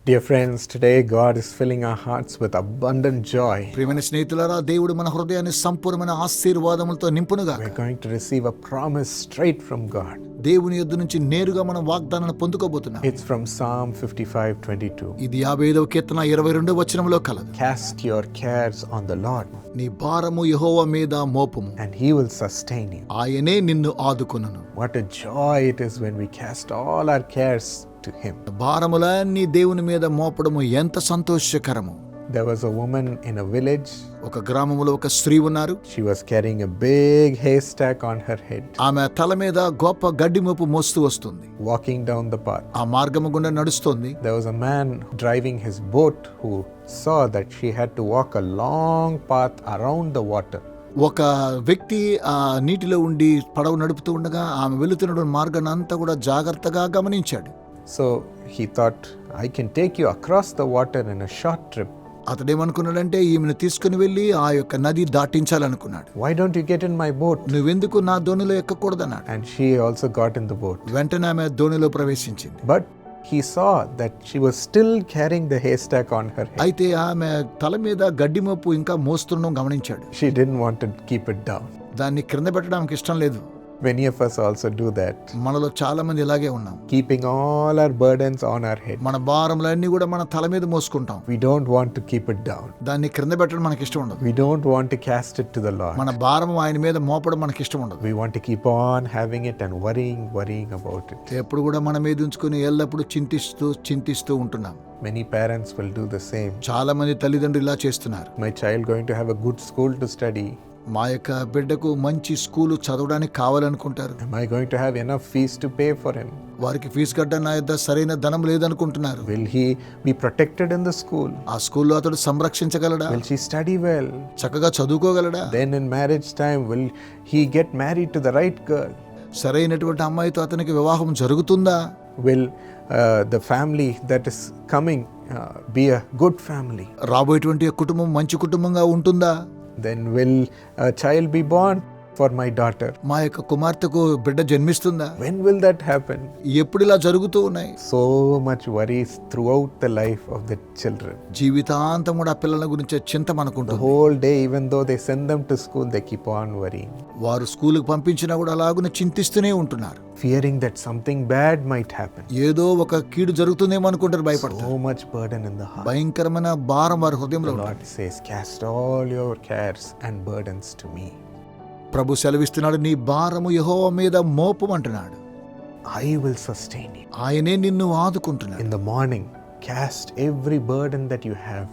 Dear friends, today God is filling our hearts with abundant joy. ప్రియమైన స్నేహితులారా దేవుడు మన హృదయాన్ని సంపూర్ణమైన ఆశీర్వాదములతో నింపునుగా We're going to receive a promise straight from God. దేవుని యొద్ద నుంచి నేరుగా మనం వాగ్దానాన్ని పొందుకోబోతున్నాం It's from Psalm 55 22. ఇది యాభై ఐదవ కీర్తన ఇరవై రెండవ వచనంలో కలదు Cast your cares on the Lord, నీ భారము యెహోవా మీద మోపము and He will sustain you. ఆయనే నిన్ను ఆదుకొనును What a joy it is when we cast all our cares to Him. భారములన్నీ దేవుని మీద మోపడము ఎంత సంతోషకరము There was a woman in a village. ఒక గ్రామములో ఒక స్త్రీ ఉన్నారు She was carrying a big haystack on her head, ఆమె తల మీద గొప్ప గడ్డి మోపు మోస్తూ వస్తుంది walking down the path. ఆ మార్గము గుండా నడుస్తోంది There was a man driving his boat who saw that she had to walk a long path around the water. ఒక వ్యక్తి ఆ నీటిలో ఉండి పడవ నడుపుతూ ఉండగా ఆమె వెళుతున్న మార్గాన్ని అంతా కూడా జాగ్రత్తగా గమనించాడు So he thought, I can take you across the water in a short trip. అతడేమనుకున్నాడంటే ఈమెను తీసుకుని వెళ్ళి ఆ యొక్క నది దాటించాలనుకున్నాడు Why don't you get in my boat? నువ్వెందుకు నా ధోనిలో ఎక్కకూడదన్నాడు And she also got in the boat. వెంటనే ఆమె ధోనిలో ప్రవేశించింది But he saw that she was still carrying the haystack on her head. అయితే ఆమె తల మీద గడ్డి మోపు ఇంకా మోస్తుండడం గమనించాడు She didn't want to keep it down. దాన్ని క్రింద పెట్టడానికి ఇష్టం లేదు Many of us also do that, మనలో చాలా మంది ఇలాగే ఉన్నాం keeping all our burdens on our head. మన భారములన్నీ కూడా మన తల మీద మోసుకుంటాం We don't want to keep it down. దాన్ని క్రింద పెట్టడం మనకి ఇష్టం ఉండదు We don't want to cast it to the Lord. మన భారం ఆయన మీద మోపడం మనకి ఇష్టం ఉండదు We want to keep on having it and worrying, worrying about it. ఎప్పుడు కూడా మన మీద ఉంచుకుని ఎల్లప్పుడూ చింతిస్తూ చింతిస్తూ ఉంటున్నాం Many parents will do the same. చాలా మంది తల్లిదండ్రులు ఇలా చేస్తున్నారు My child going to have a good school to study. మా యొక్క బిడ్డకు మంచి స్కూల్ చదవడానికి కావాలనుకుంటారు. వారికి ఫీజు కట్టడం నా యొక్క సరైన ధనం లేదనుకుంటున్నారు. Will he be protected in the school ఆ స్కూల్లో అతడు సంరక్షించగలడా? విల్ హీ స్టడీ వెల్ చక్కగా చదువుకోగలడా? Then in marriage time will he get married the right girl సరైనటువంటి అమ్మాయితో అతనికి వివాహం జరుగుతుందా? Will the family that is coming be a good family రాబోయేటువంటి కుటుంబం మంచి కుటుంబంగా ఉంటుందా? Then will a child be born for my daughter మా యొక్క కుమార్తెకు బిడ్డ జన్మిస్తుందా? వెన్ విల్ దట్ హ్యాపెన్ ఎప్పుడు ఇలా జరుగుతూ ఉన్నాయి? So much worries throughout the life of the children జీవితాంతం కూడా ఆ పిల్లల గురించి చింత మనకుంటుంది. Whole day even though they send them to school they keep on worry వారు స్కూల్కు పంపించినా కూడా అలాగనే చింతిస్తూనే ఉంటున్నారు. Fearing that something bad might happen ఏదో ఒక కీడు జరుగుతుందేమో అనుకుంటారు భయపడ so much burden in the heart భయంకరమైన భారం వారి హృదయంలో Lord says cast all your cares and burdens to me ప్రభు సెలవిస్తున్నాడు నీ భారము యహోవ మీద మోపమంటున్నాడు ఐ విల్ సస్టైన్ ఆయనే నిన్ను ఆదుకుంటున్నాడు. In the morning cast every burden that you have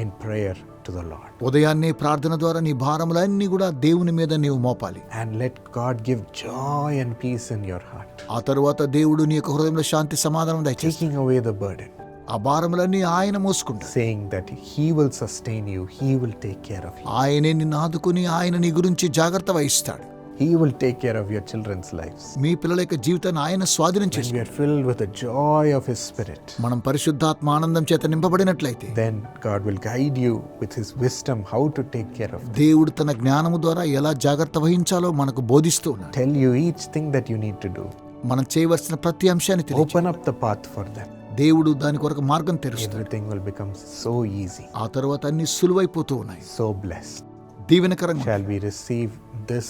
in prayer to the Lord ఉదయాన్నే ప్రార్థన ద్వారా నీ భారములన్నీ కూడా దేవుని మీద నీవు మోపాలి. And let God give joy and peace in your heart ఆ తర్వాత దేవుడు నీ యొక్క హృదయంలో శాంతి సమాధానం దయచేసి టేకింగ్ అవే ద బర్డెన్ అభారములన్నీ ఆయన మోసుకుంటాడు. Saying that he will sustain you he will take care of you ఆయనే నిన్ను గురించి జాగ్రత్త వహిస్తాడు. He will take care of your children's lives మీ పిల్లల యొక్క జీవితాన్ని ఆయన స్వాధీనం చేసి we are filled with the joy of his spirit మనం పరిశుద్ధాత్మ ఆనందం చేత నింపబడినట్లయితే then God will guide you with his wisdom how to take care of దేవుడు తన జ్ఞానము ద్వారా ఎలా జాగ్రత్త వహించాలో మనకు బోధిస్తూ ఉన్నాడు. Tell you each thing that you need to do మనం చేయవలసిన ప్రతి అంశాన్ని open up the path for that దేవుడు దాని కొరకు మార్గం తెరుస్తాడు Everything will become so easy, ఆ తర్వాత అన్ని సులువైపోతూ ఉన్నాయి so blessed. దీవెనకరంగా Shall we receive this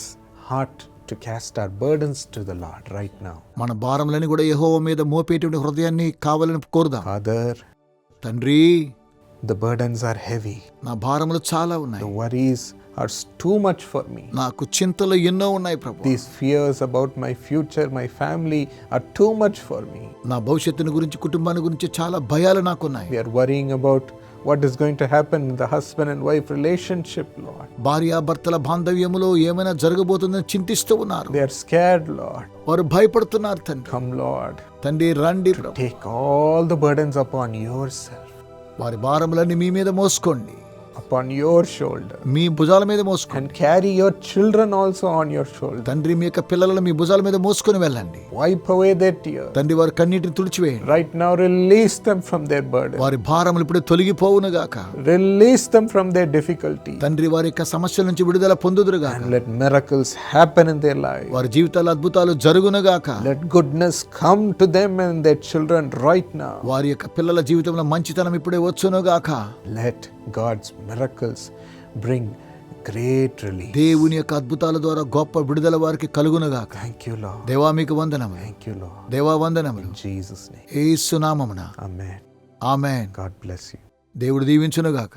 heart to cast our burdens to the Lord right now? మన భారములని కూడా యెహోవా మీద మోపేటువంటి హృదయాన్ని కావాలని కోరుదాం Father, తండ్రి the burdens are heavy. నా భారములు చాలా The ఉన్నాయి worries are s- too much for me. నాకు చింతలు ఎన్నో ఉన్నాయి ప్రభు These fears about my future, my family are too much for me. నా భవిష్యత్తుని గురించి కుటుంబాన్ని గురించి చాలా భయాలు నాకున్నాయి We are worrying about what is going to happen in the husband and wife relationship, Lord. భార్యాభర్తల బాంధవ్యములో ఏమైనా జరగబోతుందని చింతిస్తూ ఉన్నారు They are scared, Lord. వారు భయపడుతున్నారు తండ్రి Come, Lord. తండ్రి రండి ప్రభు. Take all the burdens upon yourself. వారి భారములన్నీ మీ మీద మోసుకోండి upon your shoulder మీ భుజాల మీద మోసుకోండి and carry your children also on your shoulder. తండ్రి మీ యొక్క పిల్లలను మీ భుజాల మీద మోసుకొని వెళ్ళండి Wipe away their tears. తండ్రి వారి కన్నీటిని తుడిచివేయండి Right now, release them from their burden. వారి భారములు ఇప్పుడు తొలగిపోవును గాక Release them from their difficulty. తండ్రి వారి యొక్క సమస్యల నుంచి విడుదల పొందుదురుగా And let miracles happen in their lives. వారి జీవితాల అద్భుతాలు జరుగునుగాక Let goodness come to them and their children right now. వారి యొక్క పిల్లల జీవితంలో మంచితనం ఇప్పుడే వచ్చునుగాక Let God's miracles bring great relief దేవుని యొక్క అద్భుతాల ద్వారా గొప్ప విడుదల వారికి కలుగునగా థ్యాంక్ యూ లో దేవా మీకు వందనం థ్యాంక్ యూ లో దేవా వందనం జీసస్ ఏ సునామమున ఆమె ఆమె గాడ్ బ్లెస్ యూ దేవుడు దీవించునగాక.